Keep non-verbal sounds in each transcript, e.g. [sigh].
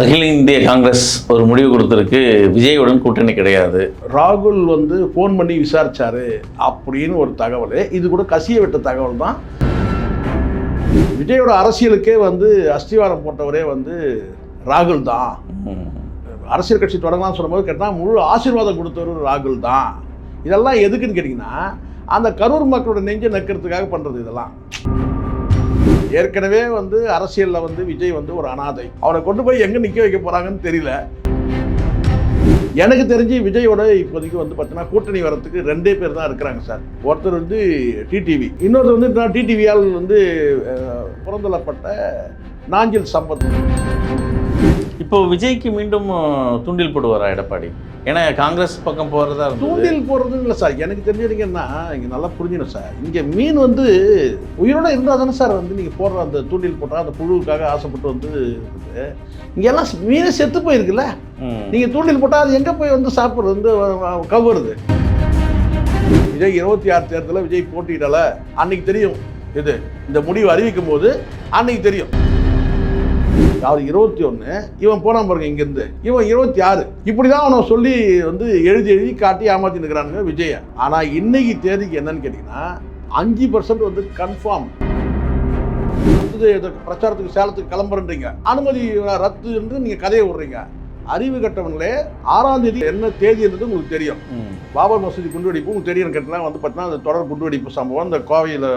அகில இந்திய காங்கிரஸ் ஒரு முடிவு கொடுத்திருக்கு. விஜயுடன் கூட்டணி கிடையாது. ராகுல் வந்து ஃபோன் பண்ணி விசாரிச்சாரு அப்படின்னு ஒரு தகவல். இது கூட கசிய விட்ட தகவல் தான். விஜயோட அரசியலுக்கே வந்து அஸ்திவாரம் போட்டவரே வந்து ராகுல் தான். அரசியல் கட்சி தொடங்கலாம்னு சொல்லும்போது கேட்டால் முழு ஆசீர்வாதம் கொடுத்தவர் ராகுல் தான். இதெல்லாம் எதுக்குன்னு கேட்டிங்கன்னா அந்த கரூர் மக்களோட நெஞ்சை நக்கிறதுக்காக பண்ணுறது இதெல்லாம். ஏற்கனவே வந்து அரசியலில் வந்து விஜய் வந்து ஒரு அனாதை. அவனை கொண்டு போய் எங்கே நிற்க வைக்க போகிறாங்கன்னு தெரியல. எனக்கு தெரிஞ்சு விஜயோட இப்போதைக்கு வந்து பார்த்தீங்கன்னா கூட்டணி வரத்துக்கு ரெண்டே பேர் தான் இருக்கிறாங்க சார். ஒருத்தர் வந்து டிடிவி இன்னொருத்தர் வந்து டிடிவியால் வந்து அஹ், புறந்தள்ளப்பட்ட நாஞ்சில் சம்பத். இப்போ விஜய்க்கு மீண்டும் தூண்டில் போடுவாரா எடப்பாடி? ஏன்னா காங்கிரஸ் பக்கம் இருந்தது. தூண்டில் போடுறது இல்லை சார். எனக்கு தெரிஞ்சிருங்கன்னா இங்கே நல்லா புரிஞ்சிடும் சார். இங்கே மீன் வந்து உயிரோட இருந்தால் தானே சார் வந்து நீங்கள் போடுற அந்த தூண்டில் போட்டால் அந்த புழுவுக்காக ஆசைப்பட்டு வந்து இங்கே எல்லாம் மீன் செத்து போயிருக்குல்ல. நீங்கள் தூண்டில் போட்டால் அது எங்கே போய் வந்து சாப்பிட்றது வந்து கவ்வுறது? விஜய் இருபத்தி ஆறு தேர்தலில் விஜய் போட்டியிடல. அன்னைக்கு தெரியும் இது. இந்த முடிவு அறிவிக்கும் போது அன்னைக்கு தெரியும். அவர் இருபத்தி ஒன்று இவன் போனான் பாருங்க இங்கேருந்து. இவன் இருபத்தி ஆறு. இப்படி தான் அவனை சொல்லி வந்து எழுதி எழுதி காட்டி ஏமாத்தி நிற்கிறானுங்க விஜய. ஆனால் இன்னைக்கு தேதிக்கு என்னன்னு கேட்டிங்கன்னா அஞ்சு பர்சன்ட் வந்து கன்ஃபார்ம் இது பிரச்சாரத்துக்கு சேலத்துக்கு கிளம்புறீங்க அனுமதி ரத்து என்று நீங்கள் கதையை விடுறீங்க. அறிவு கட்டவங்களே ஆறாம் தேதி என்ன தேதின்றது உங்களுக்கு தெரியும். பாபர் மசூதி குண்டுவெடிப்பு உங்களுக்கு தெரியும். கேட்டலாம் வந்து பார்த்தீங்கன்னா அந்த தொடர் குண்டுவெடிப்பு சம்பவம் இந்த கோவையில்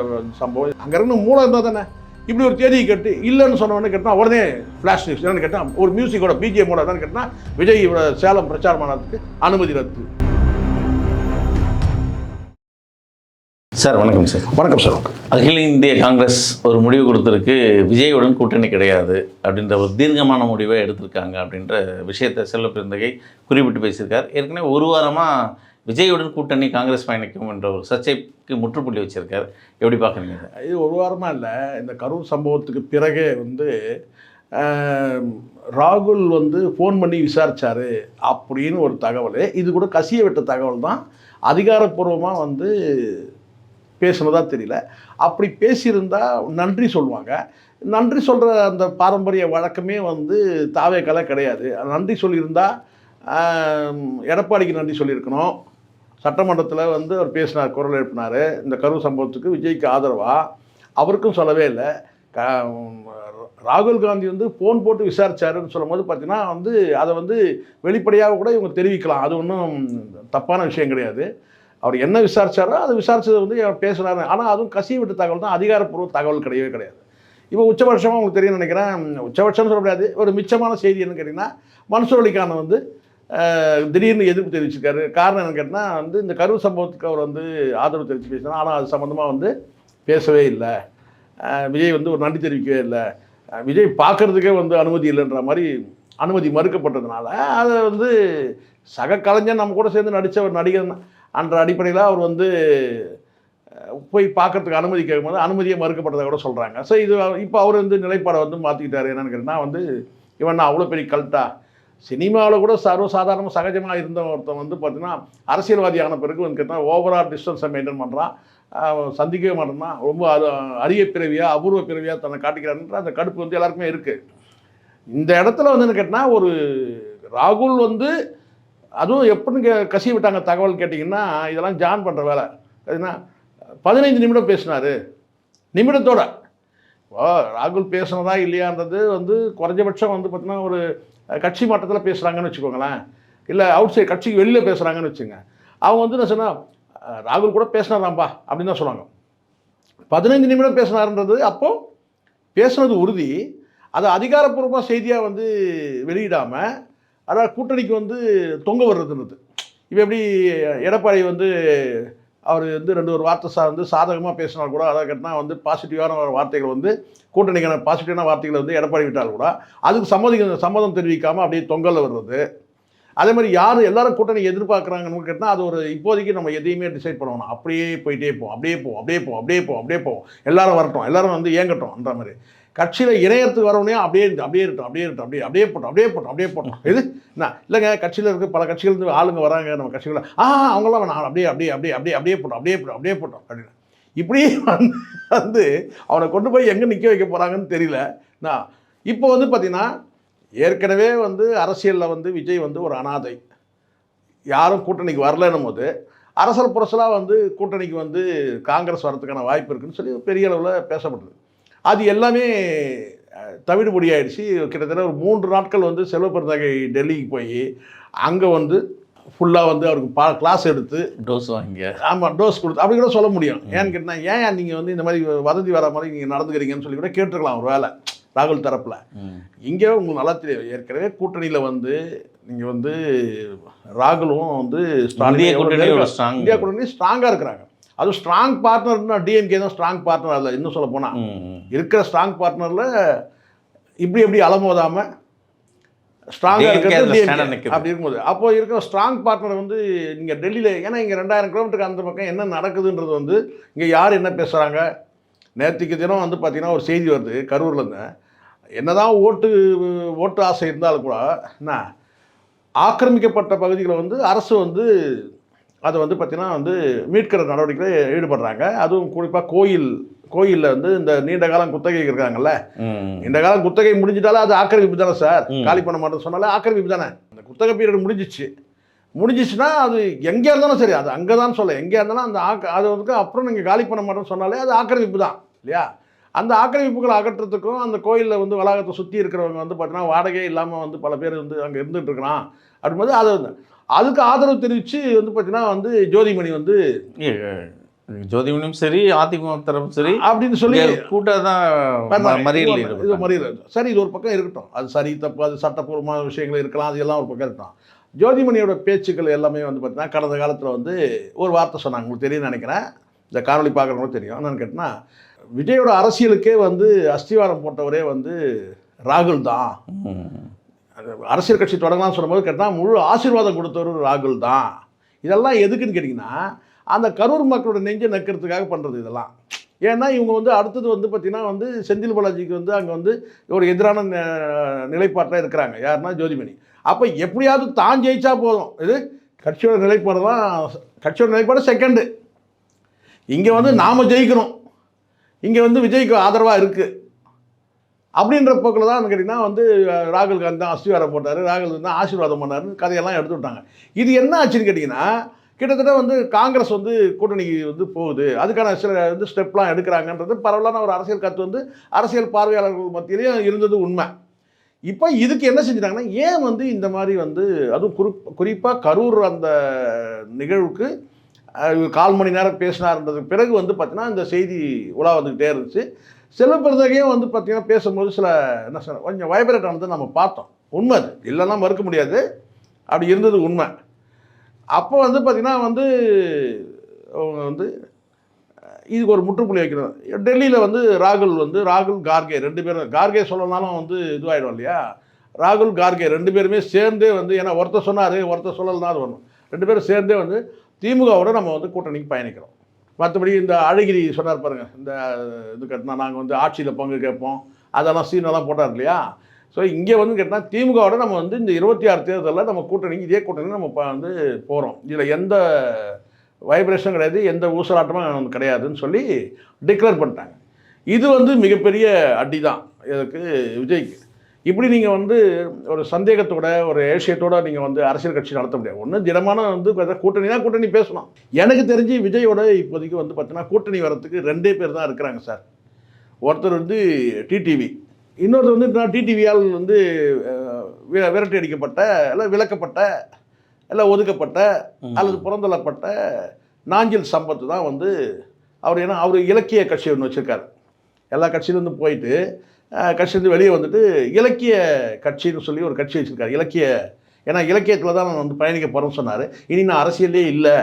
சம்பவம். அங்கே இருந்து மூலம் இருந்தால் தானே? இப்படி ஒரு தேதியை கேட்டு இல்லைன்னு சொன்னவொடனே கேட்டால் உடனே ஃப்ளாஷ் நியூஸ் என்னன்னு கேட்டால் ஒரு மியூசிக்கோட பிஜிஎம்மோட என்னன்னு கேட்டால் விஜய் சேலம் பிரச்சாரம் பண்ணதுக்கு அனுமதி ரத்து. சார் வணக்கம் சார். வணக்கம் சார். அகில இந்திய காங்கிரஸ் ஒரு முடிவு கொடுத்திருக்கு. விஜயுடன் கூட்டணி கிடையாது அப்படின்ற ஒரு தீர்க்கமான முடிவை எடுத்திருக்காங்க அப்படின்ற விஷயத்தை செல்வ பிறந்தகை குறிப்பிட்டு பேசியிருக்கார். ஏற்கனவே ஒரு வாரமாக விஜயுடன் கூட்டணி காங்கிரஸ் பயணிக்கும் என்ற ஒரு சர்ச்சைக்கு முற்றுப்புள்ளி வச்சிருக்கார். எப்படி பார்க்குறீங்க இது? ஒரு வாரமாக இல்லை. இந்த கரூர் சம்பவத்துக்கு பிறகே வந்து ராகுல் வந்து ஃபோன் பண்ணி விசாரித்தார் அப்படின்னு ஒரு தகவல். இது கூட கசிய விட்ட தகவல் தான். அதிகாரப்பூர்வமாக வந்து பேசுனதா தெரியல. அப்படி பேசியிருந்தால் நன்றி சொல்லுவாங்க. நன்றி சொல்கிற அந்த பாரம்பரிய வழக்கமே வந்து தாவேக்கலை கிடையாது. நன்றி சொல்லியிருந்தால் எடப்பாடிக்கு நன்றி சொல்லியிருக்கணும். சட்டமன்றத்தில் வந்து அவர் பேசினார் குரல் எழுப்பினார். இந்த கருவு சம்பவத்துக்கு விஜய்க்கு ஆதரவாக அவருக்கும் சொல்லவே இல்லை. க ராகுல் காந்தி வந்து ஃபோன் போட்டு விசாரிச்சாருன்னு சொல்லும்போது பார்த்தீங்கன்னா வந்து அதை வந்து வெளிப்படையாக கூட இவங்க தெரிவிக்கலாம். அது ஒன்றும் தப்பான விஷயம் கிடையாது. அவர் என்ன விசாரிச்சாரோ அதை விசாரிச்சது வந்து பேசுகிறாரு ஆனால் அதுவும் கசிய விட்டு தகவல் தான். அதிகாரப்பூர்வ தகவல் கிடையவே கிடையாது. இப்போ உச்சபட்சமாக உங்களுக்கு தெரியும் நினைக்கிறேன். உச்சபட்சம்னு சொல்ல முடியாது. ஒரு மிச்சமான செய்தி என்னன்னு கேட்டிங்கன்னா மன்சூர் அலிகான் வந்து திடீர்னு எதிர்ப்பு தெரிவிச்சிருக்காரு. காரணம் என்னன்னு கேட்டால் வந்து இந்த கருவு சம்பவத்துக்கு அவர் வந்து ஆதரவு தெரிவித்து பேசினார். ஆனால் அது சம்மந்தமாக வந்து பேசவே இல்லை. விஜய் வந்து ஒரு நன்றி தெரிவிக்கவே இல்லை. விஜய் பார்க்கறதுக்கே வந்து அனுமதி இல்லைன்ற மாதிரி அனுமதி மறுக்கப்பட்டதுனால அதை வந்து சக கலைஞர் நம்ம கூட சேர்ந்து நடித்த ஒரு நடிகர் அன்ற அடிப்படையில் அவர் வந்து போய் பார்க்கறதுக்கு அனுமதி கேட்கும்போது அனுமதியை மறுக்கப்பட்டதை கூட சொல்கிறாங்க ஸோ இது இப்போ அவர் வந்து நிலைப்பாடை வந்து மாற்றிக்கிட்டாரு என்னன்னு கேட்டால் வந்து இவன் நான் அவ்வளோ பெரிய கல்ட்டா சினிமாவில் கூட சர்வசாதாரண சகஜமாக இருந்த ஒருத்தன் வந்து பார்த்தீங்கன்னா அரசியல்வாதியான பிறகு வந்து கேட்டால் ஓவரால் டிஸ்டன்ஸை மெயின்டைன் பண்ணுறான் சந்திக்கவே மாட்டேன்னா ரொம்ப அது அரிய பிறவியாக அபூர்வ பிறவியாக தன்னை காட்டிக்கிறாருன்ற அந்த கடுப்பு வந்து எல்லாருக்குமே இருக்குது இந்த இடத்துல வந்து என்ன கேட்டால் ஒரு ராகுல் வந்து அதுவும் எப்படின்னு கே- விட்டாங்க தகவல் கேட்டிங்கன்னா இதெல்லாம் ஜான் பண்ணுற வேலை. அதுனா பதினைந்து நிமிடம் பேசினார். நிமிடத்தோட. ராகுல் பேசுனதா இல்லையான்றது வந்து குறைஞ்சபட்சம் வந்து பார்த்தீங்கன்னா ஒரு கட்சி மட்டத்தில் பேசுகிறாங்கன்னு வச்சுக்கோங்களேன். இல்லை அவுட் சைட் கட்சிக்கு வெளியில் பேசுகிறாங்கன்னு வச்சுங்க. அவங்க வந்து என்ன சொன்னால் ராகுல் கூட பேசினாதான்ப்பா அப்படின்னு தான் சொன்னாங்க. பதினைந்து நிமிடம் பேசினாருன்றது அப்போது பேசுனது உறுதி. அதை அதிகாரப்பூர்வமாக செய்தியாக வந்து வெளியிடாமல் அதாவது கூட்டணிக்கு வந்து தொங்க வர்றதுன்றது. இப்போ எப்படி எடப்பாடி வந்து அவர் வந்து ரெண்டு ஒரு வார்த்தை சா வந்து சாதகமாக பேசினால் கூட. அதை கேட்டினா வந்து பாசிட்டிவான ஒரு வார்த்தைகள் வந்து கூட்டணிக்கான பாசிட்டிவான வார்த்தைகளை வந்து எடப்பாடி விட்டால் கூட. அதுக்கு சம்மதிக்க சம்மதம் தெரிவிக்காமல் அப்படியே தொங்கலில் வர்றது. அதே மாதிரி யார் எல்லாரும் கூட்டணி எதிர்பார்க்குறாங்கன்னு கேட்டால் அது ஒரு இப்போதைக்கு நம்ம எதையுமே டிசைட் பண்ணணும் அப்படியே போயிட்டே போவோம் அப்படியே போவோம் அப்படியே போவோம் அப்படியே போவோம் அப்படியே போவோம் எல்லாரும் வரட்டும் எல்லாரும் வந்து ஏங்கட்டும் அந்த மாதிரி. கட்சியில் இணையத்துக்கு வரவனே அப்படியே இருந்து அப்படியே இருக்கட்டும் அப்படியே இருக்கட்டும் அப்படியே அப்படியே போட்டோம் அப்படியே போட்டோம் அப்படியே போட்டோம். இது என்ன? இல்லைங்க கட்சியில் இருக்க பல கட்சிகள் இருந்து ஆளுங்க வராங்க நம்ம கட்சிகளை. ஆ அவங்களாம் வேணாம். அப்படியே அப்படியே அப்படியே அப்படியே அப்படியே போட்டோம் அப்படியே போட்டோம் அப்படியே போட்டோம் அப்படின்னு. இப்படியே வந்து வந்து அவனை கொண்டு போய் எங்கே நிற்க வைக்க போகிறாங்கன்னு தெரியல. நான் இப்போ வந்து பார்த்தீங்கன்னா ஏற்கனவே வந்து அரசியலில் வந்து விஜய் வந்து ஒரு அனாதை. யாரும் கூட்டணிக்கு வரலன்னும் போது அரசல் புரசலாக வந்து கூட்டணிக்கு வந்து காங்கிரஸ் வரதுக்கான வாய்ப்பு இருக்குன்னு சொல்லி பெரிய அளவில் பேசப்பட்டது. அது எல்லாமே தவிடுபொடி ஆயிடுச்சு கிட்டத்தட்ட ஒரு மூன்று நாட்கள் வந்து செல்வ பெருந்தகை டெல்லிக்கு போய் அங்கே வந்து ஃபுல்லாக வந்து அவருக்கு பா கிளாஸ் எடுத்து டோஸ் வாங்க ஆமாம் டோஸ் கொடுத்து அப்படி கூட சொல்ல முடியும். ஏன்னு கேட்டால் ஏன் நீங்கள் வந்து இந்த மாதிரி வதந்தி வர மாதிரி நீங்கள் நடந்துக்கிறீங்கன்னு சொல்லி கூட கேட்டிருக்கலாம் ஒரு வேலை ராகுல் தரப்பில். இங்கே உங்களுக்கு நல்லா தெரியும். ஏற்கனவே கூட்டணியில் வந்து நீங்கள் வந்து ராகுலும் வந்து இந்தியா கூட்டணி ஸ்ட்ராங்காக இருக்கிறாங்க. அதுவும் ஸ்ட்ராங் பார்ட்னர்னா டிஎம்கே தான் ஸ்ட்ராங் பார்ட்னர் அதில் இன்னும் சொல்ல போனால் இருக்கிற ஸ்ட்ராங் பார்ட்னரில் இப்படி எப்படி அலமோதாமல் ஸ்ட்ராங்காக இருக்கிறது. அப்படி இருக்கும்போது. அப்போ இருக்கிற ஸ்ட்ராங் பார்ட்னர் வந்து நீங்கள் டெல்லியில் ஏன்னா இங்கே ரெண்டாயிரம் கிலோமீட்டருக்கு அந்த பக்கம் என்ன நடக்குதுன்றது வந்து இங்கே யார் என்ன பேசுகிறாங்க நேற்றுக்கு தினம் வந்து பார்த்தீங்கன்னா ஒரு செய்தி வருது கரூர்லேருந்து என்னதான் ஓட்டு ஓட்டு ஆசை இருந்தாலும் கூட என்ன ஆக்கிரமிக்கப்பட்ட பகுதிகளை வந்து அரசு வந்து அதை வந்து பார்த்திங்கன்னா வந்து மீட்கிற நடவடிக்கையில் ஈடுபடுறாங்க. அதுவும் குறிப்பாக கோயில் கோயிலில் வந்து இந்த நீண்ட காலம் குத்தகை இருக்காங்கல்ல. இந்த காலம் குத்தகை முடிஞ்சிட்டாலே அது ஆக்கிரமிப்பு தானே சார். காலி பண்ண மாட்டேன்னு சொன்னாலே ஆக்கிரமிப்பு தானே. அந்த குத்தகை பீரியட் முடிஞ்சிச்சு. முடிஞ்சிச்சுன்னா அது எங்கே இருந்தாலும் சரி அது அங்கே தான் சொல்ல. எங்கே இருந்தாலும் அந்த ஆக்க அது வந்து அப்புறம் நீங்கள் காலி பண்ண மாட்டேன்னு சொன்னாலே அது ஆக்கிரமிப்பு தான் இல்லையா? அந்த ஆக்கிரமிப்புகளை அகற்றுறதுக்கும் அந்த கோயிலில் வந்து வளாகத்தை சுற்றி இருக்கிறவங்க வந்து பார்த்தீங்கன்னா வாடகையே இல்லாமல் வந்து பல பேர் வந்து அங்கே இருந்துட்டு இருக்கிறான் அப்படிங்கும்போது அது அதுக்கு ஆதரவு தெரிவித்து வந்து பார்த்தீங்கன்னா வந்து ஜோதிமணி வந்து ஜோதிமணியும் சரி அதிமுக தரப்பும் சரி அப்படின்னு சொல்லி கூட்டம் தான். மறியல் இது மறியல் சரி இது ஒரு பக்கம் இருக்கட்டும். அது சரி தப்பு அது சட்டப்பூர்வமான விஷயங்கள் இருக்கலாம் அது எல்லாம் ஒரு பக்கம் இருக்கட்டும். ஜோதிமணியோட பேச்சுக்கள் எல்லாமே வந்து பார்த்தீங்கன்னா கடந்த காலத்தில் வந்து ஒரு வார்த்தை சொன்னாங்க. உங்களுக்கு தெரியும்னு நினைக்கிறேன். இந்த காணொளி பார்க்குறவங்களும் தெரியும். என்னன்னு கேட்டிங்கன்னா விஜயோட அரசியலுக்கே வந்து அஸ்திவாரம் போட்டவரே வந்து ராகுல் தான். அரசியல் கட்சி தொடங்கலாம்னு சொல்லும்போது கேட்டால் முழு ஆசீர்வாதம் கொடுத்தவர் ராகுல் தான். இதெல்லாம் எதுக்குன்னு கேட்டிங்கன்னா அந்த கரூர் மக்களோட நெஞ்சை நக்கிறதுக்காக பண்ணுறது இதெல்லாம். ஏன்னா இவங்க வந்து அடுத்தது வந்து பார்த்திங்கன்னா வந்து செந்தில் பாலாஜிக்கு வந்து அங்கே வந்து ஒரு எதிரான நிலைப்பாட்டில் இருக்கிறாங்க. யாருன்னா ஜோதிமணி. அப்போ எப்படியாவது தான் ஜெயிச்சா போதும். இது கட்சியோட நிலைப்பாடு தான் கட்சியோட நிலைப்பாடு செகண்டு இங்கே வந்து நாம் ஜெயிக்கணும். இங்கே வந்து விஜய்க்கு ஆதரவாக இருக்குது அப்படின்ற போக்கில் தான் கேட்டிங்கன்னா வந்து ராகுல் காந்தி தான் அஸ்திவாரம் போட்டார். ராகுல் காந்தி தான் ஆசீர்வாதம் பண்ணாருன்னு கதையெல்லாம் எடுத்து விட்டாங்க. இது என்ன ஆச்சுன்னு கேட்டிங்கன்னா கிட்டத்தட்ட வந்து காங்கிரஸ் வந்து கூட்டணிக்கு வந்து போகுது. அதுக்கான சில வந்து ஸ்டெப்லாம் எடுக்கிறாங்கன்றது பரவலான ஒரு அரசியல் கருத்து வந்து அரசியல் பார்வையாளர்கள் மத்தியிலையும் இருந்தது உண்மை. இப்போ இதுக்கு என்ன செஞ்சிட்டாங்கன்னா ஏன் வந்து இந்த மாதிரி வந்து அதுவும் குறி குறிப்பாக கரூர் அந்த நிகழ்வுக்கு கால் மணி நேரம் பேசினார்ன்றதுக்கு பிறகு வந்து பார்த்தீங்கன்னா இந்த செய்தி உலா வந்துக்கிட்டே இருந்துச்சு. செல்வப்பிரதகையும் வந்து பார்த்தீங்கன்னா பேசும்போது சில என்ன சார் கொஞ்சம் வைப்ரேட் ஆனதை நம்ம பார்த்தோம். உண்மை அது. இல்லைன்னா மறுக்க முடியாது. அப்படி இருந்தது உண்மை. அப்போ வந்து பார்த்திங்கன்னா வந்து அவங்க வந்து இதுக்கு ஒரு முற்றுப்புள்ளி வைக்கணும். டெல்லியில் வந்து ராகுல் வந்து ராகுல் கார்கே ரெண்டு பேரும் கார்கே சொல்லனாலும் வந்து இதுவாகிடும் இல்லையா? ராகுல் கார்கே ரெண்டு பேருமே சேர்ந்தே வந்து ஏன்னா ஒருத்தர் சொன்னார் ஒருத்தர் சொல்லலாம் அது வரணும் ரெண்டு பேரும் சேர்ந்தே வந்து திமுகவோட நம்ம வந்து கூட்டணிக்கு பயணிக்கிறோம். மற்றபடி இந்த அழகிரி சொன்னார் பாருங்கள் இந்த இது கட்டினா நாங்கள் வந்து ஆட்சியில் பங்கு கேட்போம். அதெல்லாம் சீனெல்லாம் போட்டார் இல்லையா? ஸோ இங்கே வந்து கேட்டால் திமுகவோட நம்ம வந்து இந்த இருபத்தி ஆறு தேர்தலில் நம்ம கூட்டணி இதே கூட்டணி நம்ம இப்போ வந்து போகிறோம் இதில் எந்த வைப்ரேஷனும் கிடையாது எந்த ஊசலாட்டமும் கிடையாதுன்னு சொல்லி டிக்ளேர் பண்ணிட்டாங்க. இது வந்து மிகப்பெரிய அடி தான் இதற்கு விஜய்க்கு. இப்படி நீங்கள் வந்து ஒரு சந்தேகத்தோட ஒரு ஏஷியத்தோட நீங்கள் வந்து அரசியல் கட்சி நடத்த முடியாது. ஒன்று தினமான வந்து பார்த்தா கூட்டணினா கூட்டணி பேசணும். எனக்கு தெரிஞ்சு விஜயோட இப்போதைக்கு வந்து பார்த்தீங்கன்னா கூட்டணி வரத்துக்கு ரெண்டே பேர் தான் இருக்கிறாங்க சார். ஒருத்தர் வந்து டிடிவி இன்னொருத்தர் வந்து நான் டிடிவியால் வந்து விரட்டி அடிக்கப்பட்ட இல்லை விலக்கப்பட்ட இல்லை ஒதுக்கப்பட்ட அல்லது புறந்தள்ளப்பட்ட நாஞ்சில் சம்பத்து தான் வந்து அவர் ஏன்னா அவர் இலக்கிய கட்சி ஒன்று வச்சுருக்காரு. எல்லா கட்சியிலேருந்து போயிட்டு கட்சியிலேருந்து வெளியே வந்துட்டு இலக்கிய கட்சின்னு சொல்லி ஒரு கட்சி வச்சுருக்காரு. இலக்கிய ஏன்னா இலக்கியத்தில் தான் நான் வந்து பயணிக்க போகிறேன்னு சொன்னார். இனி நான் அரசியலே இல்லை.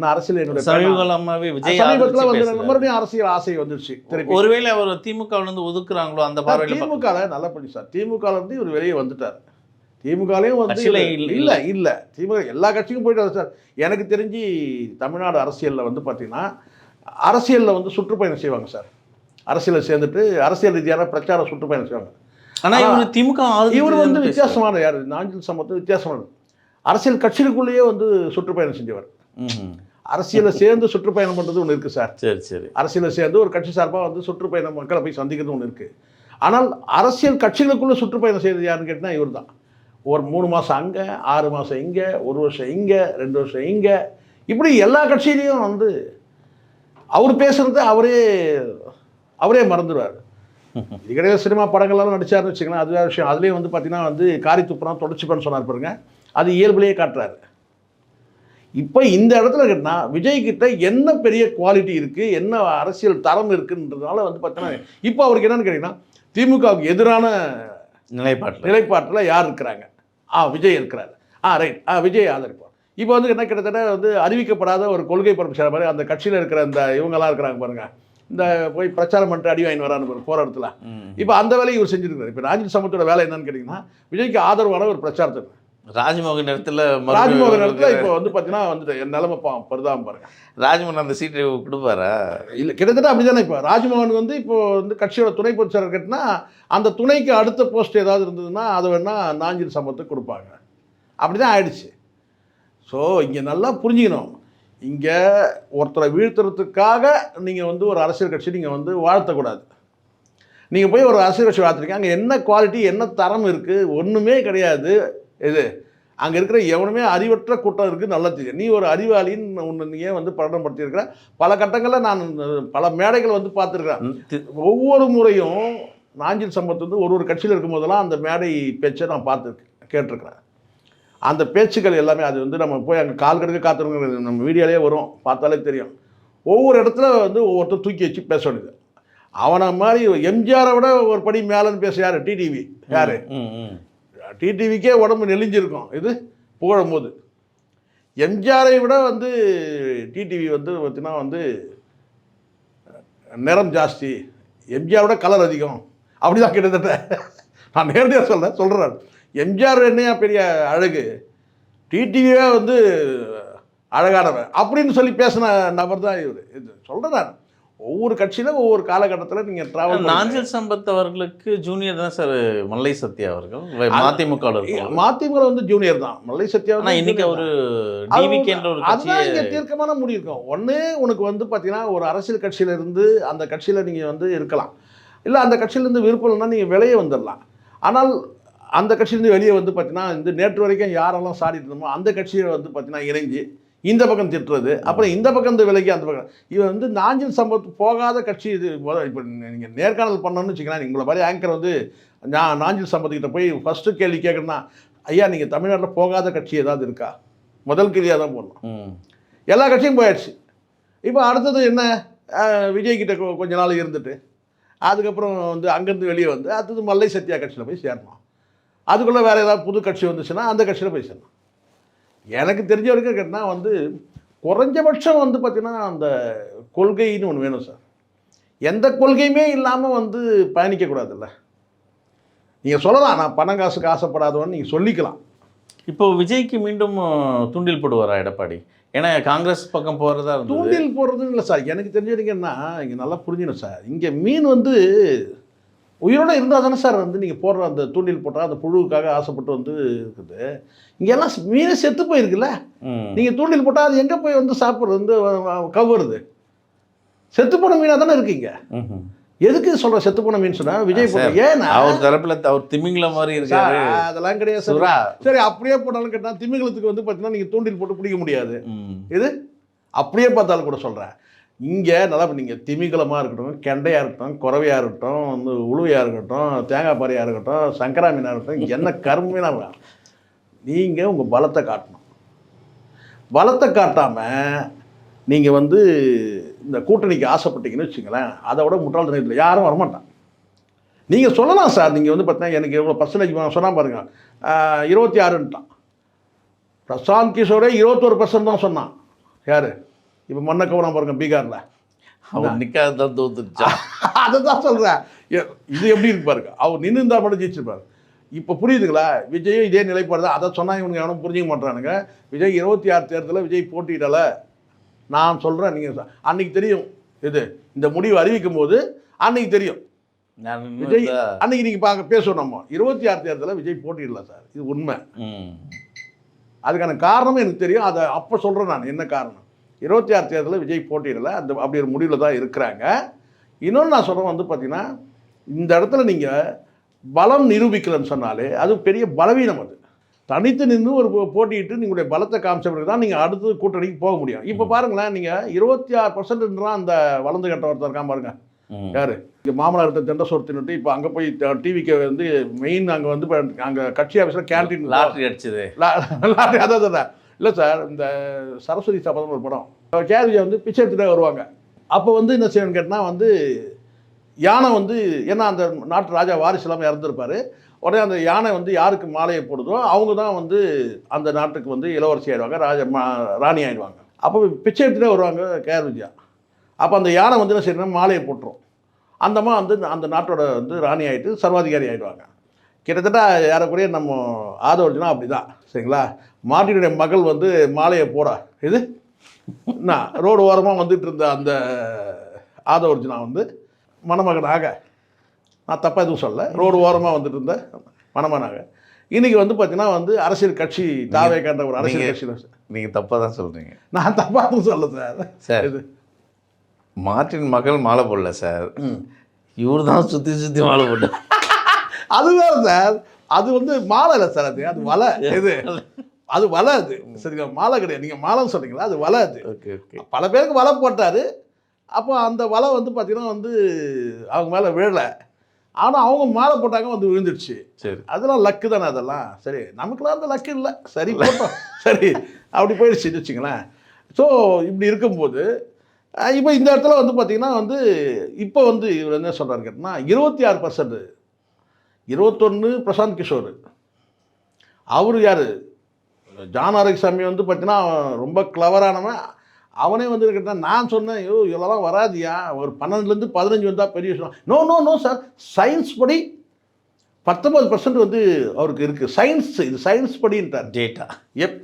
நான் அரசியல் என்னுடைய பயணம். சமீபகாலமாவே விஜய் சமீபத்தில் வந்து. மறுபடியும் அரசியல் ஆசை வந்துருச்சு ஒருவேளை அவர் திமுகவுல இருந்து ஒதுக்குறாங்களோ அந்த பார்வையில திமுக நல்ல பண்ணி சார். திமுக இருந்து இவர் வெளியே வந்துட்டார். திமுகலையும் வந்து இல்ல. இல்ல திமுக எல்லா கட்சிக்கும் போயிட்டாரு சார். எனக்கு தெரிஞ்சு தமிழ்நாடு அரசியல்ல வந்து பார்த்தீங்கன்னா அரசியல்ல வந்து சுற்றுப்பயணம் செய்வாங்க சார். அரசியலில் சேர்ந்துட்டு அரசியல் ரீதியான பிரச்சார சுற்றுப்பயணம் செய்வாங்க. ஆனா இவங்க திமுக இவர் வந்து. வித்தியாசமான யார்? நாஞ்சில் சம்பத்து வித்தியாசமானது அரசியல் கட்சிகளுக்குள்ளேயே வந்து சுற்றுப்பயணம் செஞ்சவர். ம்ஹும். அரசியலில் சேர்ந்து சுற்றுப்பயணம் பண்ணுறது ஒன்று இருக்குது சார். சரி சரி. அரசியலில் சேர்ந்து ஒரு கட்சி சார்பாக வந்து சுற்றுப்பயணம் மக்களை போய் சந்திக்கிறது ஒன்று இருக்குது ஆனால் அரசியல் கட்சிகளுக்குள்ள சுற்றுப்பயணம் செய்கிறது யாருன்னு கேட்டால் இவர் தான் ஒரு மூணு மாதம் அங்கே ஆறு மாதம் இங்கே ஒரு வருஷம் இங்கே ரெண்டு வருஷம் இங்கே. இப்படி எல்லா கட்சியிலையும் வந்து அவர் பேசுறது அவரே அவரே மறந்துடுவார். இதுக்கிடையே சினிமா படங்கள்லாம் நடிச்சாருன்னு வச்சுக்கலாம் அது வேற விஷயம். அதுலேயும் வந்து பார்த்தீங்கன்னா வந்து காரி துப்புனா தொடச்சிப்பேன்னு சொன்னார் பாருங்க. அது இயல்புலேயே காட்டுறாரு. இப்போ இந்த இடத்துல கேட்டினா விஜய் கிட்ட என்ன பெரிய குவாலிட்டி இருக்குது என்ன அரசியல் தரம் இருக்குன்றதுனால வந்து பார்த்தீங்கன்னா இப்போ அவருக்கு என்னன்னு கேட்டிங்கன்னா திமுகவுக்கு எதிரான நிலைப்பாட்டில். நிலைப்பாட்டில் யார் இருக்கிறாங்க? ஆ விஜய் இருக்கிறார். ஆ ரைட் ஆ விஜய் ஆதரிப்போம் இப்போ வந்து என்ன கிட்டத்தட்ட வந்து அறிவிக்கப்படாத ஒரு கொள்கை பரப்பு செய்கிற மாதிரி அந்த கட்சியில் இருக்கிற இந்த இவங்கெல்லாம் இருக்கிறாங்க பாருங்க. இந்த போய் பிரச்சாரம் பண்ணிட்டு அடி வாங்கி வரான்னு பாருங்க, போற இடத்துல இப்போ அந்த வேலையை இவர் செஞ்சிருக்காரு. இப்போ ராஜீவ் சமத்தோட வேலை என்னன்னு கேட்டிங்கன்னா விஜய்க்கு ஆதரவான ஒரு பிரச்சாரத்தை ராஜ்மோகன் இடத்துல ராஜ்மோகன் இடத்துல இப்போ வந்து பார்த்தீங்கன்னா வந்துட்டு என் நிலைமை பா பரிதாபம் பாருங்க ராஜ்மோகன் அந்த சீட்டை கொடுப்பாரா? இல்லை கிட்டத்தட்ட அப்படிதானே இப்போ. ராஜ்மோகன் வந்து இப்போ வந்து கட்சியோட துணை பொதுச் செயலர் கேட்டினா அந்த துணைக்கு அடுத்த போஸ்ட் ஏதாவது இருந்ததுன்னா அதை வேணா நாஞ்சில் சம்பத்துக்கு கொடுப்பாங்க. அப்படி தான் ஆயிடுச்சு. ஸோ இங்கே நல்லா புரிஞ்சுக்கணும். இங்கே ஒருத்தரை வீழ்த்துறதுக்காக நீங்கள் வந்து ஒரு அரசியல் கட்சி நீங்கள் வந்து வாழ்த்தக்கூடாது. நீங்கள் போய் ஒரு அரசியல் கட்சி வாழ்த்துறீங்க அங்கே என்ன குவாலிட்டி என்ன தரம் இருக்குது ஒன்றுமே கிடையாது. இது அங்கே இருக்கிற எவனுமே அறிவற்ற கூட்டம் இருக்குது நல்லா தெரியும். நீ ஒரு அறிவாளின்னு ஒன்று நீயே வந்து படப்படுத்தியிருக்கிற பல கட்டங்களில் நான் பல மேடைகள் வந்து பார்த்துருக்கிறேன். ஒவ்வொரு முறையும் நாஞ்சில் சம்பத் வந்து ஒரு ஒரு கட்சியில் இருக்கும்போதெல்லாம் அந்த மேடை பேச்சை நான் பார்த்துருக்கேன் கேட்டிருக்கிறேன். அந்த பேச்சுக்கள் எல்லாமே அது வந்து நம்ம போய் அங்கே கால் கடுக்க காத்துருங்க நம்ம வீடியோலேயே வரும். பார்த்தாலே தெரியும். ஒவ்வொரு இடத்துல வந்து ஒவ்வொருத்தர் தூக்கி வச்சு பேச வேண்டியது. அவனை மாதிரி எம்ஜிஆரை விட ஒரு படி மேலேன்னு பேச யார்? டிடிவி யார். டிடிவிக்கே உடம்பு நெளிஞ்சிருக்கும். இது புகழும் போது எம்ஜிஆரை விட வந்து டிடிவி வந்து பார்த்தீங்கன்னா வந்து நிறம் ஜாஸ்தி. எம்ஜிஆரை விட கலர் அதிகம். அப்படிதான் கிட்டத்தட்ட. நான் நேரடியாக சொல்கிறேன் சொல்கிறேன் எம்ஜிஆர் என்னையா பெரிய அழகு? டிடிவியே வந்து அழகானவன் அப்படின்னு சொல்லி பேசின நபர் தான் இவர். இது சொல்கிறேன் நான். ஒவ்வொரு கட்சியிலும் ஒவ்வொரு காலகட்டத்தில் நீங்கள் ட்ராவல் நாஞ்சில் சம்பத் அவர்களுக்கு ஜூனியர் தான் சார் மல்லை சத்யா அவர்கள். மதிமுக மதிமுக வந்து ஜூனியர் தான். மல்லை சத்யா இன்னைக்கு ஒரு அதுதான் இங்க தீர்க்கமான முடிவு. இருக்கும் ஒண்ணு உனக்கு வந்து பாத்தீங்கன்னா ஒரு அரசியல் கட்சியில இருந்து அந்த கட்சியில நீங்க வந்து இருக்கலாம். இல்ல அந்த கட்சியில இருந்து விருப்பம் இல்லைன்னா நீங்க வெளியே வந்துடலாம் ஆனால் அந்த கட்சியிலேருந்து வெளியே வந்து பார்த்தீங்கன்னா இந்த நேற்று வரைக்கும் யாரெல்லாம் சாடிட்டு இருந்தோமோ அந்த கட்சியை வந்து பார்த்தீங்கன்னா இணைஞ்சு இந்த பக்கம் திட்டுறது அப்புறம் இந்த பக்கம் இந்த விலைக்கு அந்த பக்கம். இவன் வந்து நாஞ்சில் சம்பத் போகாத கட்சி இது. இப்போ நீங்கள் நேர்காணல் பண்ணணும்னு வச்சுக்கலாம் உங்களை மாதிரி ஆங்கர் வந்து நான் நாஞ்சில் சம்பத்துக்கிட்ட போய் ஃபஸ்ட்டு கேள்வி கேட்குறேன்னா ஐயா நீங்கள் தமிழ்நாட்டில் போகாத கட்சி ஏதாவது இருக்கா? முதல் கேள்வியாக தான் போடணும். எல்லா கட்சியும் போயாச்சு. இப்போ அடுத்தது என்ன? அஹ், விஜய் கிட்ட கொ- கொஞ்ச நாள் இருந்துட்டு. அதுக்கப்புறம் வந்து அங்கேருந்து வெளியே வந்து அடுத்தது மல்லை சத்யா கட்சியில் போய் சேரணும். அதுக்குள்ளே வேறு ஏதாவது புது கட்சி வந்துச்சுன்னா அந்த கட்சியில் போய் சேரணும். எனக்கு தெரிஞ்ச வரைக்கும் கேட்டால் வந்து குறைஞ்சபட்சம் வந்து பார்த்திங்கன்னா அந்த கொள்கைன்னு ஒன்று வேணும் சார். எந்த கொள்கையுமே இல்லாமல் வந்து பயணிக்கக்கூடாதுல்ல நீங்கள் சொல்லலாம் நான் பணம் காசுக்கு ஆசைப்படாதவன்னு நீங்கள் சொல்லிக்கலாம். இப்போ விஜய்க்கு மீண்டும் அஹ், தூண்டில் போடுவாரா எடப்பாடி? ஏன்னா காங்கிரஸ் பக்கம் இருந்தது. தூண்டில் போடுறதுன்னு இல்லை சார். எனக்கு தெரிஞ்சதுங்கன்னா இங்கே நல்லா புரிஞ்சிடும் சார். இங்கே மீன் வந்து உயிரோட இருந்தால் தானே சார் வந்து நீங்கள் போடுற அந்த தூண்டில் போட்டால் அந்த புழுவுக்காக ஆசைப்பட்டு வந்து இருக்குது. இங்கெல்லாம் மீன் செத்து போயிருக்குல்ல. நீங்கள் தூண்டில் போட்டால் அது எங்கே போய் வந்து சாப்பிட்றது வந்து கவ்வுறது? செத்து போன மீனாக தானே இருக்கீங்க. எதுக்கு சொல்கிற செத்து போன மீன் சொன்னா? விஜய் போட்ட ஏன்னா அவர் தரப்புல அவர் திமிங்கல மாதிரி இருக்காரு. அதெல்லாம் கிடையாது சார். சுறா சரி அப்படியே போட்டாலும் கேட்டால் திமிங்கலத்துக்கு வந்து பார்த்தீங்கன்னா நீங்கள் தூண்டில் போட்டு பிடிக்க முடியாது. இது அப்படியே பார்த்தாலும் கூட சொல்கிறேன் இங்கே நல்லா நீங்கள் திமிங்கலமாக இருக்கட்டும் கெண்டையாக இருக்கட்டும் குறவையாக இருக்கட்டும் வந்து உழுவையாக இருக்கட்டும் தேங்காய் பாறையாக இருக்கட்டும் சங்கரா மீனாக இருக்கட்டும் என்ன கருமீனாக நீங்கள் உங்கள் பலத்தை காட்டணும். பலத்தை காட்டாமல் நீங்கள் வந்து இந்த கூட்டணிக்கு ஆசைப்பட்டீங்கன்னு வச்சுங்களேன் அதை விட முட்டாள்தனத்தில் யாரும் வரமாட்டான். நீங்கள் சொல்லலாம் சார் நீங்கள் வந்து பார்த்தீங்கன்னா எனக்கு எவ்வளோ பர்சன்டேஜ் சொன்னா பாருங்க. ஆஹ், இருபத்தி ஆறுன்ட்டான். பிரசாந்த் கிஷோரே இருபத்தோரு பர்சன்ட் தான் சொன்னான். யார்? இப்போ மண்ணை கவனம் பாருங்க பீகாரில். அவர் நிக்காதான் தோத்துச்சா அதை தான் [laughs] சொல்கிறேன் இது எப்படி இருக்கு பாருங்க. அவர் நின்று இருந்தால் மட்டும் ஜெயிச்சிருப்பாரு. இப்போ புரியுதுங்களா? விஜயும் இதே நிலைப்பாடு தான் அதை சொன்னால் இவனுங்க எவனும் புரிஞ்சிக்க மாட்டானுங்க விஜய் இருபத்தி ஆறு தேர்தலில் விஜய் போட்டியிடல. நான் சொல்கிறேன் நீங்கள் அன்னைக்கு தெரியும் இது. இந்த முடிவு அறிவிக்கும் போது அன்னைக்கு தெரியும். விஜய் அன்னைக்கு நீங்கள் பார்க்க பேசுவோம் நம்ம. இருபத்தி ஆறு தேர்தலில் விஜய் போட்டியிடல சார். இது உண்மை. அதுக்கான காரணமும் எனக்கு தெரியும். அதை அப்போ சொல்கிறேன் நான். என்ன காரணம்? இருபத்தி ஆறு தேர்தலில் விஜய் போட்டியிடல. அந்த அப்படி ஒரு முடிவில் தான் இருக்கிறாங்க. இன்னொன்று நான் சொல்கிறேன் வந்து பார்த்தீங்கன்னா இந்த இடத்துல நீங்கள் பலம் நிரூபிக்கலன்னு சொன்னாலே அது பெரிய பலவீனம் அது. தனித்து நின்று ஒரு போட்டியிட்டு நீங்களுடைய பலத்தை காமிச்ச பிறகு தான் நீங்கள் அடுத்தது கூட்டணிக்கு போக முடியும். இப்போ பாருங்களேன் நீங்கள் இருபத்தி ஆறு பர்சன்ட்ன்றான் அந்த வளர்ந்து கட்ட ஒருத்தர் இருக்கான் பாருங்க. யாரு? இங்கே மாமனார்கிட்ட தெண்ட சோர்த்தினுட்டு இப்போ அங்கே போய் டிவிக்கு வந்து மெயின் அங்கே வந்து அங்கே கட்சி ஆஃபீஸில் கேன்டீன் லாட்ரி அடிச்சது. லாரி அதான் அதான் இல்லை சார் இந்த சரஸ்வதி சபதம் ஒரு படம். கேள்வியை வந்து பிச்சை எடுத்துகிட்டே வருவாங்க. அப்போ வந்து என்ன செய்யணும்னு கேட்டால் வந்து யானை வந்து ஏன்னா அந்த நாட்டு ராஜா வாரிசு இல்லாமல் இறந்துருப்பாரு. உடனே அந்த யானை வந்து யாருக்கு மாலையை போடுதோ அவங்க தான் வந்து அந்த நாட்டுக்கு வந்து இளவரசி ஆயிடுவாங்க ராஜ மா ராணி ஆயிடுவாங்க. அப்போ பிச்சை எடுத்துகிட்டே வருவாங்க கேஆர் விஜயா. அப்போ அந்த யானை வந்து என்ன செய்யணும் மாலையை போட்டுரும். அந்தம்மா வந்து அந்த நாட்டோட வந்து ராணி ஆயிட்டு சர்வாதிகாரி ஆகிடுவாங்க கிட்டத்தட்ட ஏறக்குறைய நம்ம ஆதவர்ஜனா அப்படி தான் சரிங்களா? மாட்டினுடைய மகள் வந்து மாலையை போட. இது? நான் ரோடு ஓரமாக வந்துட்டு இருந்த அந்த ஆதவர்ஜனா வந்து மணமகனாக நான் தப்பாக எதுவும் சொல்ல ரோடு ஓரமாக வந்துட்டு இருந்த மணமகனாக. இன்னைக்கு வந்து பார்த்தீங்கன்னா வந்து அரசியல் கட்சி தாவே கண்ட ஒரு அரசியல் நீங்க- கட்சியில் நீங்க தப்பா தான் சொல்றீங்க. நான் தப்பாக எதுவும் சொல்ல சார். சார் இது. மார்ட்டின் மகள் மாலை போடல சார். இவர் தான் சுத்தி சுத்தி மாலை போட்டார். [laughs] அதுதான் சார். அது வந்து மாலை இல்லை சார் அது. அது வலை. இது. அது வலை அது. சரிங்களா? மாலை கிடையாது. நீங்கள் மாலைன்னு சொன்னீங்களா அது வலை அது. Okay okay. பல பேருக்கு வலை போட்டார். அப்போ அந்த வலை வந்து பார்த்தீங்கன்னா வந்து அவங்க மேலே விழலை. ஆனால் அவங்க மாலை போட்டாங்க வந்து விழுந்துடுச்சு. சரி. அதெல்லாம் லக்கு தானே அதெல்லாம். சரி நமக்குலாம் அந்த லக்கு இல்லை. சரி போட்டோம். சரி அப்படி போயிடுச்சுன்னு வச்சுங்களேன் ஸோ இப்படி இருக்கும்போது இப்போ இந்த இடத்துல வந்து பார்த்தீங்கன்னா வந்து இப்போ வந்து இவர் என்ன சொல்கிறாரு கேட்டிங்கன்னா இருபத்தி ஆறு பர்சன்ட் இருபத்தொன்று பிரசாந்த் கிஷோர். அவர் யார்? ஜான் ஆரோக்கியசாமி வந்து பார்த்தீங்கன்னா ரொம்ப கிளவரானவன் அவனே வந்து கேட்டால் நான் சொன்னேன் ஐயோ இதெல்லாம் வராதியா? ஒரு பன்னெண்டுலேருந்து பதினஞ்சு வந்தால் பெரிய விஷயம். No no no sir science படி பத்தொம்பது பர்சன்ட் வந்து அவருக்கு இருக்குது சயின்ஸ் இது சயின்ஸ் படின்ட்டார். டேட்டா எப்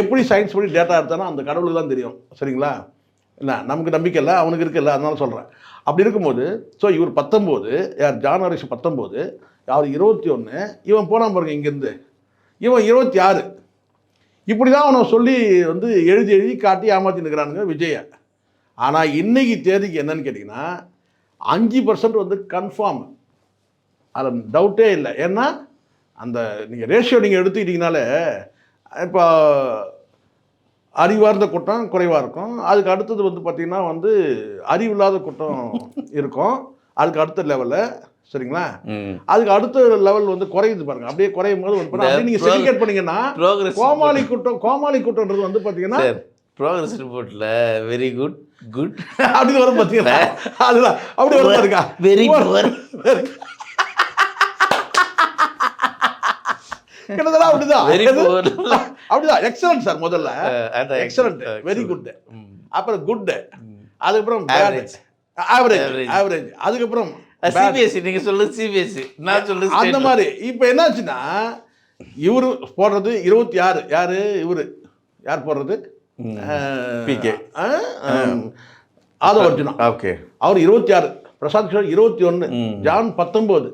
எப்படி சயின்ஸ் படி டேட்டா எடுத்தானோ அந்த கடவுளுக்கு தான் தெரியும். சரிங்களா? இல்லை நமக்கு நம்பிக்கை இல்லை அவனுக்கு இருக்குல்ல அதனால சொல்கிறேன் அப்படி இருக்கும்போது ஸோ இவர் பத்தொம்போது யார் ஜான் ஹாரிஸ் பத்தொம்போது அவர் இருபத்தி ஒன்று இவன் போனான் பாருங்க இங்கேருந்து. இவன் இருபத்தி ஆறு. இப்படி தான் அவனை சொல்லி வந்து எழுதி எழுதி காட்டி ஏமாத்தி நிற்கிறானுங்க விஜயை. ஆனால் இன்னைக்கு தேதிக்கு என்னன்னு கேட்டிங்கன்னா அஞ்சு பர்சன்ட் வந்து கன்ஃபார்ம் அதில் டவுட்டே இல்லை. ஏன்னா அந்த நீங்கள் ரேஷியோ நீங்கள் எடுத்துக்கிட்டிங்கனாலே இப்போ அறிவார்ந்த கூட்டம் குறைவாக இருக்கும். அதுக்கு அடுத்தது வந்து பார்த்திங்கன்னா வந்து அறிவில்லாத கூட்டம் இருக்கும். அதுக்கு அடுத்த லெவலில் சரிங்களா? அதுக்கு அடுத்த லெவல் வந்து குறையுது பாருங்க. அப்படியே குறையும் போது வந்து அப்படியே நீங்கள் இந்த செலிகேட் பண்ணீங்கன்னா கோமாளி கூட்டம் கோமாளி கூட்டம்ன்றது வந்து பார்த்தீங்கன்னா சார். ப்ரோக்ரஸ் ரிப்போர்ட்ல வெரி குட் குட் அப்படி வரும் பார்த்தீங்களா [laughs] அதுதான். அப்படி வரும் பாருங்க. வெரி புவர் கிட்டத்தட்ட அப்படிதான். அப்படிதான். எக்ஸலன்ட் சார் முதல்ல. எக்ஸலண்ட் வெரி குட் அப்புறம் குட் அதுக்கப்புறம் Average. Average Average. ஆவரேஜ் அதுக்கப்புறம். சிபிஎஸ்சி நீங்க சொல்லுது சிபிஎஸ்சி நான் சொல்லுது அந்த மாதிரி. இப்போ என்னாச்சுன்னா இவரு போடுறது இருபத்தி ஆறு யாரு? இவரு. யார் போடுறது? அஹ், ஆதவ அர்ஜுனா. ஓகே அவர் இருபத்தி ஆறு பிரசாந்த் கிஷோர் இருபத்தி ஒன்று. ஜான் பத்தொம்போது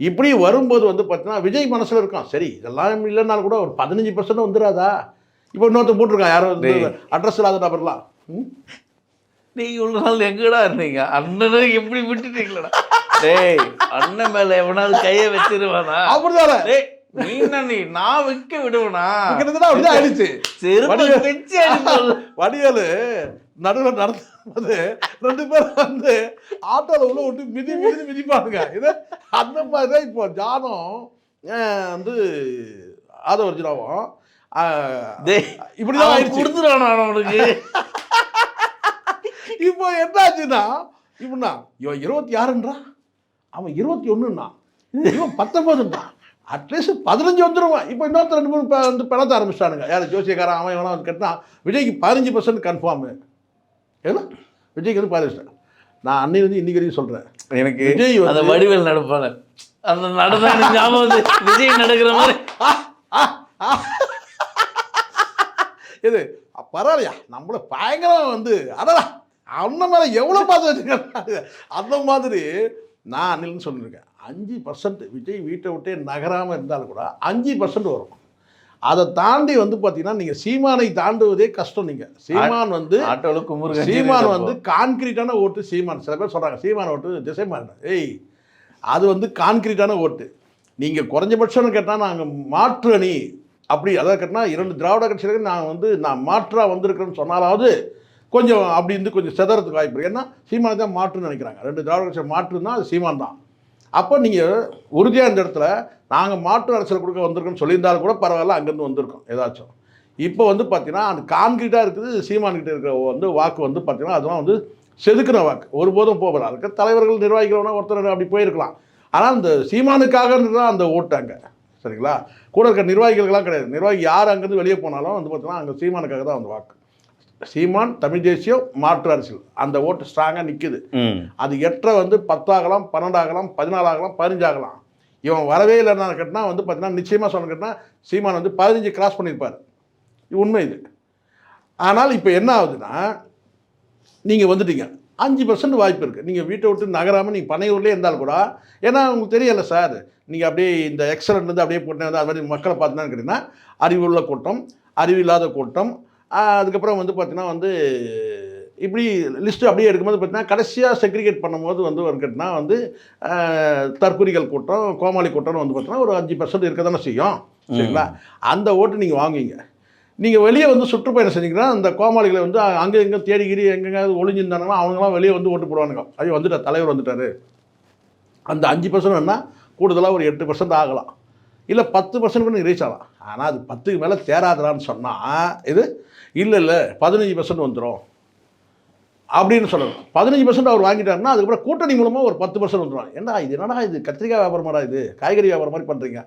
இப்படி வரும்போது வந்து பார்த்தீங்கன்னா விஜய் மனசில் இருக்கும் சரி இதெல்லாம் இல்லைனாலும் கூட ஒரு பதினஞ்சு பர்சன்ட் வந்துடாதா இப்போ இன்னொருத்தர் போட்டிருக்கான். யாரோ வந்து டேய். அட்ரஸ் இல்லாத நபர்லாம். ம்? நீங்க இவ்வளவு நாள் எங்கடா இருந்தீங்க? அண்ணனை எப்படி விட்டுட்டீங்களா டேய் அண்ணன் மேல எவனாவது கைய வச்சிருவானா? அப்படிதானே? டேய் நீ நான் வைக்க விடுவனா? அப்படிதான் ஆயிடுச்சு. வடிவேலு. பிச்சு அடிப்போம். [laughs] வடிவேலு நடுவில் நடந்து ரெண்டு பேரும் வந்து ஆட்டோவில் உள்ள விட்டு மிதி மிதி மிதிப்பானுங்க. இது அந்த மாதிரி தான் இப்போ ஜானும் வந்து ஆதவர்ஜினாவும் இப்படிதான் கொடுத்துருவானா அவனுக்கு? [laughs] இப்போ என்னாச்சுன்னா இப்படின்னா இவன் இருபத்தி ஆறுன்றா அவன் இருபத்தி ஒன்றுன்னா இவன் பத்தொன்பதுன்றா? அட்லீஸ்ட் பதினஞ்சு வந்துருவான். இப்போ இன்னொருத்தர் ரெண்டு மூணு வந்து பிணத்த ஆரம்பிச்சிட்டானுங்க. யார் ஜோசியக்காரன் அவன் இவனா வந்து கட்டினா விஜய்க்கு பதினஞ்சு பர்சன்ட் கன்ஃபார்மு ஏன்னா விஜய்க்கு வந்து பதினஞ்சு நான் அன்னைக்கு வந்து இன்னைக்கு வரைக்கும் சொல்கிறேன் எனக்கு விஜய் அந்த வடிவேல் நடப்பான அந்த நடந்தா ஞாபகம் வந்து விஜய் நடக்கிற மாதிரி. [laughs] இது பரவாயில்லையா? நம்மள பயங்கரம் வந்து அடடா. அந்த மேலே எவ்வளோ பார்த்து வச்சுருக்காங்க? அந்த மாதிரி நான் அன்னில்னு சொல்லியிருக்கேன். அஞ்சு பர்சன்ட் விஜய் வீட்டை விட்டே நகராமல் இருந்தாலும் கூட அஞ்சு பர்சன்ட் வரும். அதை தாண்டி வந்து பார்த்தீங்கன்னா நீங்கள் சீமானை தாண்டுவதே கஷ்டம் நீங்கள் சீமான் வந்து குமுறு சீமான் வந்து கான்கிரீட்டான ஓட்டு சீமான். சில பேர் சொல்கிறாங்க சீமான் ஓட்டு திசை மாறின ஏய் அது வந்து கான்கிரீட்டான ஓட்டு. நீங்கள் குறைஞ்சபட்சம்னு கேட்டால் நாங்கள் மாற்று அணி. அப்படி அதாவது கேட்டால் இரண்டு திராவிட கட்சிகளுக்கு நான் வந்து நான் மாற்றாக வந்திருக்கிறேன்னு சொன்னாலாவது கொஞ்சம் அப்படி இருந்து கொஞ்சம் செதறதுக்கு வாய்ப்பு ஏன்னா சீமானை தான் மாற்றுன்னு நினைக்கிறாங்க. ரெண்டு திராவிட கட்சி மாற்றுன்னா அது சீமான் தான். அப்போ நீங்கள் உறுதியாக இந்த இடத்துல நாங்கள் மாற்று அரசியல் கொடுக்க வந்திருக்கோம்னு சொல்லியிருந்தாலும் கூட பரவாயில்ல அங்கேருந்து வந்திருக்கோம் ஏதாச்சும். இப்போ வந்து பார்த்தீங்கன்னா அது கான்கிரீட்டாக இருக்குது சீமான்கிட்ட இருக்கிற வந்து வாக்கு வந்து பார்த்தீங்கன்னா அதெல்லாம் வந்து செதுக்கிற வாக்கு. ஒருபோதும் போகல. அதுக்கு தலைவர்கள் நிர்வாகிகளோட ஒருத்தர் அப்படி போயிருக்கலாம். ஆனால் அந்த சீமானுக்காக தான் அந்த ஓட்டு அங்கே. சரிங்களா? கூட இருக்க நிர்வாகிகளுக்கெல்லாம் கிடையாது. நிர்வாகி யார் அங்கேருந்து வெளியே போனாலும் வந்து பார்த்தீங்கன்னா அங்கே சீமானுக்காக தான் அந்த வாக்கு. சீமான் தமிழ் தேசியம் மாற்று அரசியல். அந்த ஓட்டு ஸ்ட்ராங்காக நிற்குது அது எட்டரை வந்து பத்தாகலாம் பன்னெண்டாகலாம் பதினாலாகலாம் பதினஞ்சாகலாம். இவன் வரவே இல்லைன்னா கேட்டால் வந்து பார்த்தீங்கன்னா நிச்சயமாக சொன்ன கேட்டால் சீமான் வந்து பதினஞ்சு கிராஸ் பண்ணியிருப்பார். இது உண்மை இது. ஆனால் இப்போ என்ன ஆகுதுன்னா நீங்கள் வந்துட்டீங்க. அஞ்சு பர்சன்ட் வாய்ப்பு இருக்குது நீங்கள் வீட்டை விட்டு நகராமல் நீங்கள் பனையூர்லேயே இருந்தாலும் கூட ஏன்னா உங்களுக்கு தெரியல சார் நீங்கள் அப்படியே இந்த எக்ஸலண்ட் வந்து அப்படியே போட்டு வந்து அது மாதிரி மக்களை பார்த்துனா கேட்டிங்கன்னா அறிவுள்ள கூட்டம் அறிவில்லாத கூட்டம் ஆஹ் அதுக்கப்புறம் வந்து பார்த்தீங்கன்னா வந்து இப்படி லிஸ்ட்டு அப்படியே எடுக்கும்போது பார்த்தீங்கன்னா கடைசியாக செக்ரிகேட் பண்ணும்போது வந்து கேட்டினா வந்து ஆஹ் தற்குறிகள் கூட்டம் கோமாளி கூட்டம்னு வந்து பார்த்தீங்கன்னா ஒரு அஞ்சு பர்சன்ட் இருக்க தானே செய்யும். சரிங்களா? அந்த ஓட்டு நீங்கள் வாங்குவீங்க. நீங்கள் வெளியே வந்து சுற்றுப்பயணம் செஞ்சீங்கன்னா அந்த கோமாளிகளை வந்து அங்கே எங்கே தேடிக்கிரி எங்கெங்காவது ஒளிஞ்சிருந்தாங்கன்னா அவங்களாம் வெளியே வந்து ஓட்டு போடுவானுங்க. ஐயோ வந்துட்டார் தலைவர் வந்துட்டாரு. அந்த அஞ்சு பர்சன்ட் வேணால் கூடுதலாக ஒரு எட்டு பர்சன்ட் ஆகலாம். இல்லை பத்து பர்சன்ட் கூட ரீச் ஆகலாம். ஆனால் அது பத்துக்கு மேலே தேராதரான்னு சொன்னால் இது இல்லை இல்லை பதினஞ்சு பர்சன்ட் வந்துடும் அப்படின்னு சொல்லணும். பதினஞ்சு பர்சன்ட் அவர் வாங்கிட்டாருன்னா அதுக்கப்புறம் கூட்டணி மூலமாக ஒரு பத்து பர்சன்ட் வந்துடும் ஏன்னா இது? என்னடா இது? கத்திரிக்காய் வியாபாரமாடா இது? காய்கறி வியாபாரம் மாதிரி பண்ணுறீங்க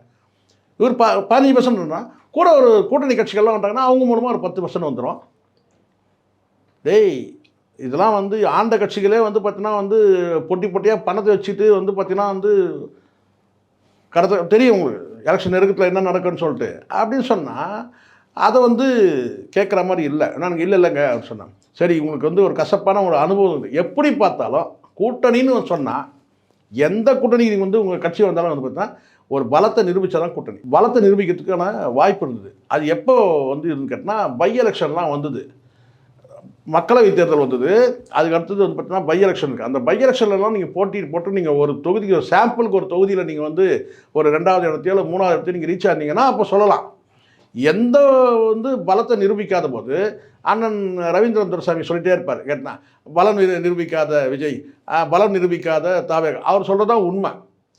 இவர் ப பதினஞ்சு பர்சன்ட்னா கூட ஒரு கூட்டணி கட்சிகள்லாம் வந்தாங்கன்னா அவங்க மூலமாக ஒரு பத்து பர்சன்ட் வந்துடும் டேய் இதெல்லாம் வந்து ஆண்ட கட்சிகளே வந்து பார்த்தீங்கன்னா வந்து பொட்டி பொட்டியாக பணத்தை வச்சுட்டு வந்து பார்த்தீங்கன்னா வந்து கடத்த தெரியும் உங்களுக்கு. எலெக்ஷன் நெருக்கத்தில் என்ன நடக்குன்னு சொல்லிட்டு. அப்படின்னு சொன்னால் அதை வந்து கேட்குற மாதிரி இல்லை. நான் இல்லை இல்லைங்க அப்படின்னு சொன்னேன் சரி உங்களுக்கு வந்து ஒரு கசப்பான ஒரு அனுபவம் இருக்குது எப்படி பார்த்தாலும் கூட்டணின்னு சொன்னால் எந்த கூட்டணி நீங்கள் வந்து உங்கள் கட்சி வந்தாலும் வந்து பார்த்தா ஒரு பலத்தை நிரூபித்தா தான் கூட்டணி. பலத்தை நிரூபிக்கிறதுக்கான வாய்ப்பு இருந்தது. அது எப்போ வந்து இதுன்னு கேட்டால் பை எலெக்ஷன்லாம் வந்தது. மக்களவை தேர்தல் வந்தது. அதுக்கு அடுத்தது வந்து பார்த்தீங்கன்னா பை எலெக்ஷன் இருக்குது அந்த பை எலெக்ஷன்லாம் நீங்கள் போட்டி போட்டு நீங்கள் ஒரு தொகுதிக்கு ஒரு சாம்பிளுக்கு ஒரு தொகுதியில் நீங்கள் வந்து ஒரு ரெண்டாவது இடத்தையோ இல்லை மூணாவது இடத்தையோ நீங்கள் ரீச் ஆனீங்கன்னா அப்போ சொல்லலாம். எந்த வந்து பலத்தை நிரூபிக்காத போது அண்ணன் ரவீந்திரன் துரசாமி சொல்லிட்டே இருப்பார் கேட்டால் பலம் நிரூபிக்காத விஜய் பலம் நிரூபிக்காத தாவே அவர் சொல்கிறது தான் உண்மை.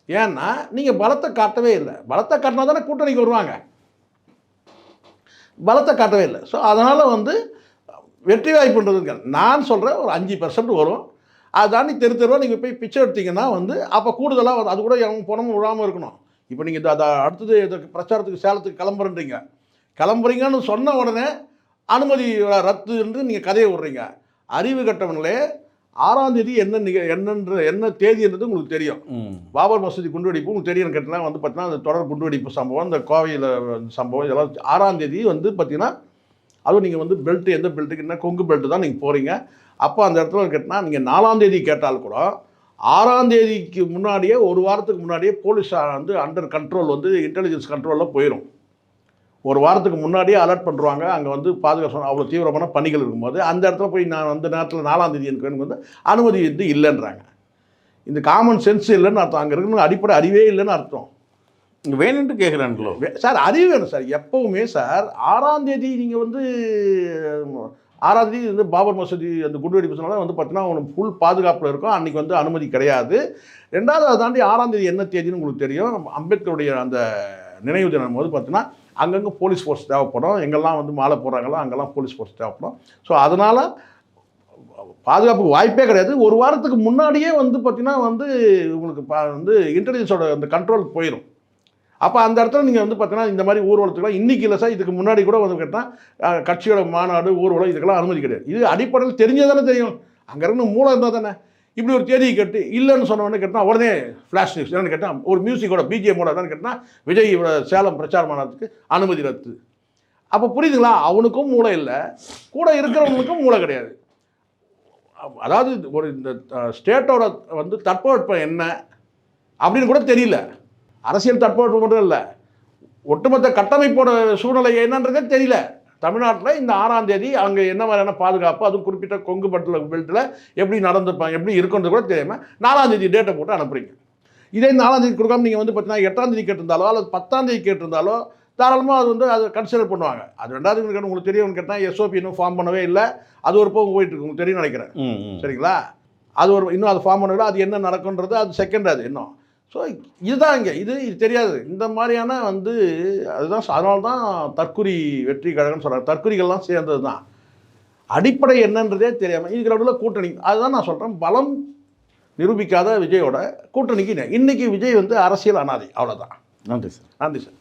ஏன்னா நீங்கள் பலத்தை காட்டவே இல்லை. பலத்தை காட்டினா தானே கூட்டணிக்கு வருவாங்க. பலத்தை காட்டவே இல்லை. ஸோ அதனால் வந்து வெற்றி வாய்ப்புன்றதுங்க நான் சொல்கிறேன் ஒரு அஞ்சு பர்சன்ட் வரும். அதை தாண்டி தெரு தெருவாக நீங்கள் போய் பிச்சை எடுத்தீங்கன்னா வந்து அப்போ கூடுதலாக அது கூட அவங்க பணமும் விழாமல் இருக்கணும். இப்போ நீங்கள் அதை அடுத்தது பிரச்சாரத்துக்கு சேலத்துக்கு கிளம்புறன்றீங்க. கிளம்புறீங்கன்னு சொன்ன உடனே அனுமதி ரத்து என்று நீங்கள் கதையை விடுறீங்க. அறிவு கட்டவங்களே ஆறாம் தேதி என்ன நிக என்னன்ற என்ன தேதின்றது உங்களுக்கு தெரியும். பாபர் மசூதி குண்டுவெடிப்பு உங்களுக்கு தெரியும். கேட்டால் வந்து பார்த்தீங்கன்னா அந்த தொடர் குண்டுவெடிப்பு சம்பவம் இந்த கோவையில் சம்பவம் இதெல்லாம் ஆறாம் தேதி வந்து பார்த்தீங்கன்னா அதுவும் நீங்கள் வந்து பெல்ட் எந்த பெல்ட்டுக்கு என்ன கொங்கு பெல்ட் தான் நீங்கள் போகிறீங்க அப்போ அந்த இடத்துல கேட்டால் நீங்கள் நாலாம் தேதி கேட்டால் கூட ஆறாம் தேதிக்கு முன்னாடியே ஒரு வாரத்துக்கு முன்னாடியே போலீஸ் வந்து அண்டர் கண்ட்ரோல் வந்து இன்டெலிஜென்ஸ் கண்ட்ரோலில் போயிடும் ஒரு வாரத்துக்கு முன்னாடியே அலர்ட் பண்ணுறாங்க அங்கே வந்து பாதுகாப்பு அவ்வளோ தீவிரமான பணிகள் இருக்கும்போது அந்த இடத்துல போய் நான் அந்த நேரத்தில் நாலாம் தேதி எனக்கு வந்து அனுமதி வந்து இல்லைன்றாங்க. இந்த காமன் சென்ஸ் இல்லைன்னு அர்த்தம். அங்கே இருக்கணும் அடிப்படை அறிவே இல்லைன்னு அர்த்தம். இங்கே வேணுன்ட்டு கேட்குறானுங்களோ வே- சார் அறிவு வேணும் சார். எப்பவுமே சார் ஆறாம் தேதி நீங்கள் வந்து ஆறாம் தேதி வந்து பாபர் மசூதி அந்த குண்டுவெடிப்பு சொன்னாலும் வந்து பார்த்தீங்கன்னா உங்களுக்கு ஃபுல் பாதுகாப்பில் இருக்கும். அன்றைக்கி வந்து அனுமதி கிடையாது. ரெண்டாவது அதை தாண்டி ஆறாம் தேதி என்ன தேதின்னு உங்களுக்கு தெரியும். அம்பேத்கருடைய அந்த நினைவு தினம் போது பார்த்தீங்கன்னா அங்கங்கே போலீஸ் ஃபோர்ஸ் தேவைப்படும். எங்கெல்லாம் வந்து மாலை போடுறாங்களோ அங்கெல்லாம் போலீஸ் ஃபோர்ஸ் தேவைப்படும். ஸோ அதனால் பாதுகாப்புக்கு வாய்ப்பே கிடையாது. ஒரு வாரத்துக்கு முன்னாடியே வந்து பார்த்தீங்கன்னா வந்து உங்களுக்கு பா வந்து இன்டெலிஜென்ஸோட அந்த கண்ட்ரோல் போயிடும் அப்போ அந்த இடத்துல நீங்கள் வந்து பார்த்தீங்கன்னா இந்த மாதிரி ஊர்வலத்துக்குலாம் இன்றைக்கி இல்லை சார் இதுக்கு முன்னாடி கூட வந்து கேட்டால் கட்சியோட மாநாடு ஊர்வலம் இதுக்கெல்லாம் அனுமதி கிடையாது. இது அடிப்படையில் தெரிஞ்சதானே தெரியும். அங்கே இருந்து மூலம் இருந்தால் தானே. இப்படி ஒரு தேதியை கேட்டு இல்லைன்னு சொன்ன கேட்டால் உடனே ஃப்ளாஷ் நியூஸ் என்னென்னு கேட்டால் ஒரு மியூசிக்கோட பிஜிஎம்மோட என்னன்னு கேட்டால் விஜய் சேலம் பிரச்சாரமானதுக்கு அனுமதி ரத்து. அப்போ புரியுதுங்களா? அவனுக்கும் மூளை இல்லை. கூட இருக்கிறவனுக்கும் மூளை கிடையாது. அதாவது ஒரு இந்த ஸ்டேட்டோட வந்து தட்பவெட்பம் என்ன அப்படின்னு கூட தெரியல. அரசியல் தட்பவெட்பம் மட்டும் இல்லை. ஒட்டுமொத்த கட்டமைப்போட சூழ்நிலை என்னன்றதே தெரியல. தமிழ்நாட்டில் இந்த ஆறாம் தேதி அங்கே என்ன மாதிரியான பாதுகாப்பு அதுவும் குறிப்பிட்ட கொங்கு பட்டில் பெல்ட்டில் எப்படி நடந்துப்பாங்க எப்படி இருக்குன்றது கூட தெரியாமல் நாலாம் தேதி டேட்டை போட்டு அனுப்புறீங்க. இதே நாலாம் தேதி கொடுக்காம நீங்கள் வந்து பார்த்தீங்கன்னா எட்டாம் தேதி கேட்டிருந்தாலோ அல்லது பத்தாம் தேதி கேட்டிருந்தாலோ தாராளமாக அது வந்து அதை கன்சிடர் பண்ணுவாங்க. அது ரெண்டாவது உங்களுக்கு தெரியும் கேட்டால் எஸ்ஓபி இன்னும் ஃபார்ம் பண்ணவே இல்லை. அது ஒரு போக்கு போயிட்டு இருக்கு உங்களுக்கு தெரியும் நினைக்கிறேன். சரிங்களா? அது ஒரு இன்னும் அது ஃபார்ம் பண்ணல அது என்ன நடக்குன்றது அது செகண்ட் அது இன்னும். ஸோ இதுதான் இங்கே. இது இது தெரியாது. இந்த மாதிரியான வந்து அதுதான் அதனால தான் தற்குறி வெற்றி கழகம்னு சொல்கிறாங்க தற்குறிகள்லாம் சேர்ந்தது தான் அடிப்படை என்னன்றதே தெரியாமல் இதுக்கு நடுவில் கூட்டணி. அதுதான் நான் சொல்கிறேன் பலம் நிரூபிக்காத விஜயோட கூட்டணிக்கு இன்னைக்கு விஜய் வந்து அரசியல் அனாதை. அவ்வளோதான் நன்றி சார். நன்றி சார்.